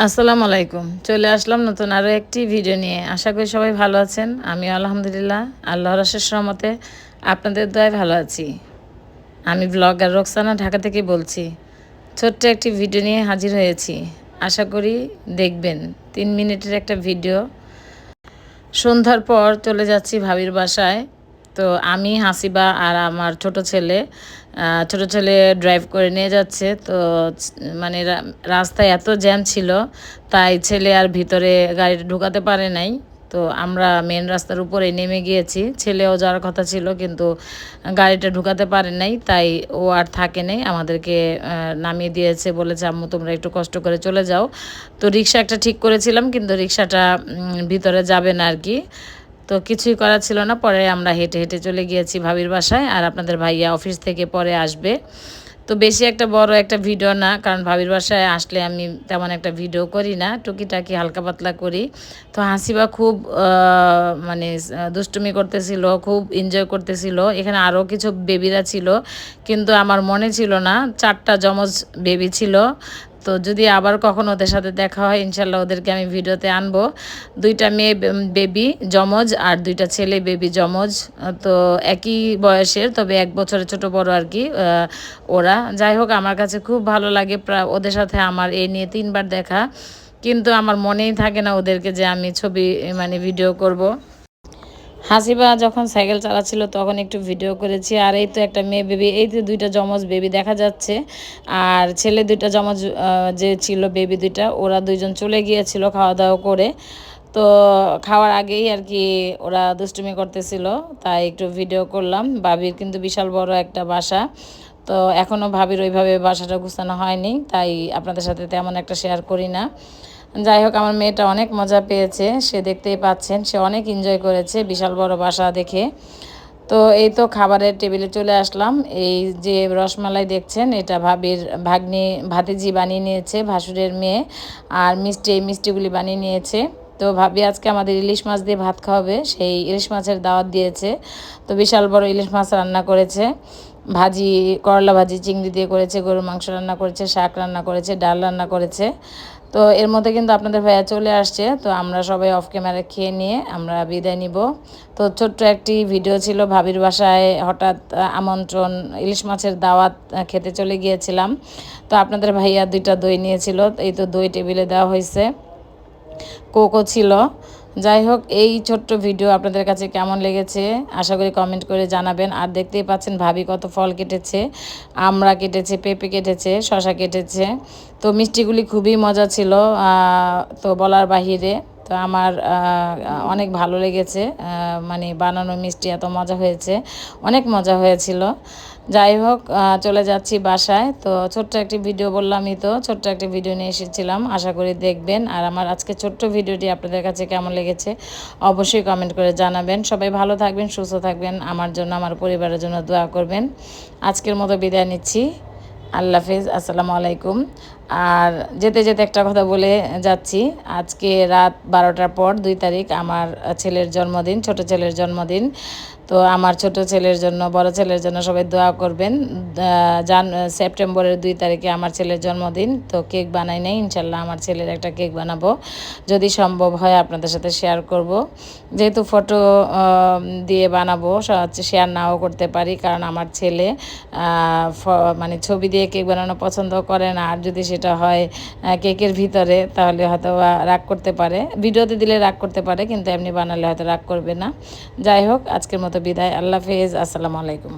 আসসালামু আলাইকুম। চলে আসলাম নতুন আরও একটি ভিডিও নিয়ে। আশা করি সবাই ভালো আছেন। আমি আলহামদুলিল্লাহ আল্লাহর আশেষ রহমতে আপনাদের দয়ায় ভালো আছি। আমি ব্লগার রোকসানা ঢাকা থেকে বলছি, ছোট্ট একটি ভিডিও নিয়ে হাজির হয়েছি। আশা করি দেখবেন, তিন মিনিটের একটা ভিডিও। সন্ধ্যার পর চলে যাচ্ছি ভাবির বাসায়। তো আমি, হাসিবা আর আমার ছোট ছেলে ছোট ছেলে ড্রাইভ করে নিয়ে যাচ্ছে। তো মানে রাস্তায় এত জ্যাম ছিল, তাই ছেলে আর ভিতরে গাড়িটা ঢুকাতে পারে নাই। তো আমরা মেন রাস্তার উপরে নেমে গিয়েছি। ছেলেও যাওয়ার কথা ছিল, কিন্তু গাড়িটা ঢুকাতে পারে নাই, তাই ও আর থাকে নেই। আমাদেরকে নামিয়ে দিয়েছে, বলেছে, আম্মু, তোমরা একটু কষ্ট করে চলে যাও। তো রিক্সা একটা ঠিক করেছিলাম, কিন্তু রিক্সাটা ভিতরে যাবে না আর কি। তো কিছুই করার ছিল না। পরে আমরা হেঁটে হেঁটে চলে গিয়েছি ভাবির বাসায় আর আপনাদের ভাইয়া অফিস থেকে পরে আসবে। তো বেশি একটা বড় একটা ভিডিও না, কারণ ভাবির বাসায় আসলে আমি তেমন একটা ভিডিও করি না, টুকিটাকি হালকা পাতলা করি। তো হাসিবা খুব মানে দুষ্টুমি করতেছিল, খুব এনজয় করতেছিল। এখানে আরও কিছু বেবিরা ছিল, কিন্তু আমার মনে ছিল না, চারটা যমজ বেবি ছিল। তো যদি আবার কখনো ওদের সাথে দেখা হয়, ইনশাল্লাহ ওদেরকে আমি ভিডিওতে আনব। দুইটা মেয়ে বেবি যমজ আর দুইটা ছেলে বেবি যমজ। তো একই বয়সের, তবে এক বছরের ছোট বড় আর কি ওরা। যাই হোক, আমার কাছে খুব ভালো লাগে ওদের সাথে আমার এই নিয়ে তিনবার দেখা। কিন্তু আমার মনেই থাকে না ওদেরকে যে আমি ছবি মানে ভিডিও করব। হাসিবা যখন সাইকেল চালাচ্ছিল তখন একটু ভিডিও করেছি। আর এই তো একটা মেয়ে বেবি এই তো দুইটা জমজ বেবি দেখা যাচ্ছে। আর ছেলে দুইটা জমজ যে ছিল বেবি দুইটা, ওরা দুইজন চলে গিয়েছিল খাওয়া দাওয়া করে। তো খাওয়ার আগেই আর কি ওরা দুষ্টুমি করতেছিল, তাই একটু ভিডিও করলাম। বাবির কিন্তু বিশাল বড় একটা বাসা। তো এখনও ভাবির ওইভাবে বাসাটা গুছানো হয়নি, তাই আপনাদের সাথে তেমন একটা শেয়ার করি না। যাই হোক, আমার মেয়েটা অনেক মজা পেয়েছে, সে দেখতেই পাচ্ছেন, সে অনেক এনজয় করেছে বিশাল বড় বাসা দেখে। তো এই তো খাবারের টেবিলে চলে আসলাম, এই যে রসমালাই দেখছেন, এটা ভাবির ভাগ্নি ভাতিজি বানিয়ে নিয়েছে, ভাসুরের মেয়ে, আর মিষ্টি, এই মিষ্টিগুলি বানিয়ে নিয়েছে। তো ভাবি আজকে আমাদের ইলিশ মাছ দিয়ে ভাত খাওয়াবে, সেই ইলিশ মাছের দাওয়াত দিয়েছে। তো বিশাল বড় ইলিশ মাছ রান্না করেছে, ভাজি, করলা ভাজি, চিংড়ি দিয়ে করেছে, গরুর মাংস রান্না করেছে, শাক রান্না করেছে, ডাল রান্না করেছে। তো এর মধ্যে কিন্তু আপনাদের ভাইয়া চলে আসছে, তো আমরা সবাই অফ ক্যামেরা খেয়ে নিয়ে আমরা বিদায় নিব। তো ছোট্ট একটি ভিডিও ছিল ভাবির বাসায় হঠাৎ আমন্ত্রণ, ইলিশ মাছের দাওয়াত খেতে চলে গিয়েছিলাম। তো আপনাদের ভাইয়া দুইটা দই নিয়েছিল, এই তো দই টেবিলে দেওয়া হয়েছে। কোকো ছিল যাই হোক, এই ছোট্ট ভিডিও আপনাদের কাছে কেমন লেগেছে? আশা করি কমেন্ট করে জানাবেন। আর দেখতেই পাচ্ছেন ভাবি কত ফল কেটেছে। আমরা কেটেছে, পেঁপে কেটেছে শশা কেটেছে। তো মিষ্টিগুলি খুবই মজা ছিল তো বলার বাহিরে। তো আমার অনেক ভালো লেগেছে। মানে বানানো মিষ্টি এত মজা হয়েছে। অনেক মজা হয়েছিল। যাই হোক চলে যাচ্ছি বাসায়। তো ছোট্ট একটি ভিডিও বললামই তো, ছোট্ট একটি ভিডিও নিয়ে এসেছিলাম। আশা করি দেখবেন। আর আমার আজকে ছোট্ট ভিডিওটি আপনাদের কাছে কেমন লেগেছে অবশ্যই কমেন্ট করে জানাবেন। সবাই ভালো থাকবেন, সুস্থ থাকবেন। আমার জন্য, আমার পরিবারের জন্য দোয়া করবেন। আজকের মতো বিদায় নিচ্ছি। আল্লাহ হাফিজ। আসসালামু আলাইকুম। আর যেতে যেতে একটা কথা বলে যাচ্ছি। আজকে রাত বারোটার পর দুই তারিখ আমার ছেলের জন্মদিন, ছোট ছেলের জন্মদিন। তো আমার ছোট ছেলের জন্য, বড় ছেলের জন্য সবাই দোয়া করবেন। জান, সেপ্টেম্বরের দুই তারিখে আমার ছেলের জন্মদিন। তো কেক বানাই নাই, ইনশাল্লাহ আমার ছেলের একটা কেক বানাবো। যদি সম্ভব হয় আপনাদের সাথে শেয়ার করব। যেহেতু ফটো দিয়ে বানাবো শেয়ার নাও করতে পারি। কারণ আমার ছেলে মানে ছবি দিয়ে কেক বানানো পছন্দ করে না। আর যদি সেটা হয় কেকের ভিতরে, তাহলে হয়তো রাগ করতে পারে। ভিডিওতে দিলে রাগ করতে পারে, কিন্তু এমনি বানালে হয়তো রাগ করবে না। যাই হোক, আজকের মতো বিদায়। আল্লাহ হাফেজ। আসসালামু আলাইকুম।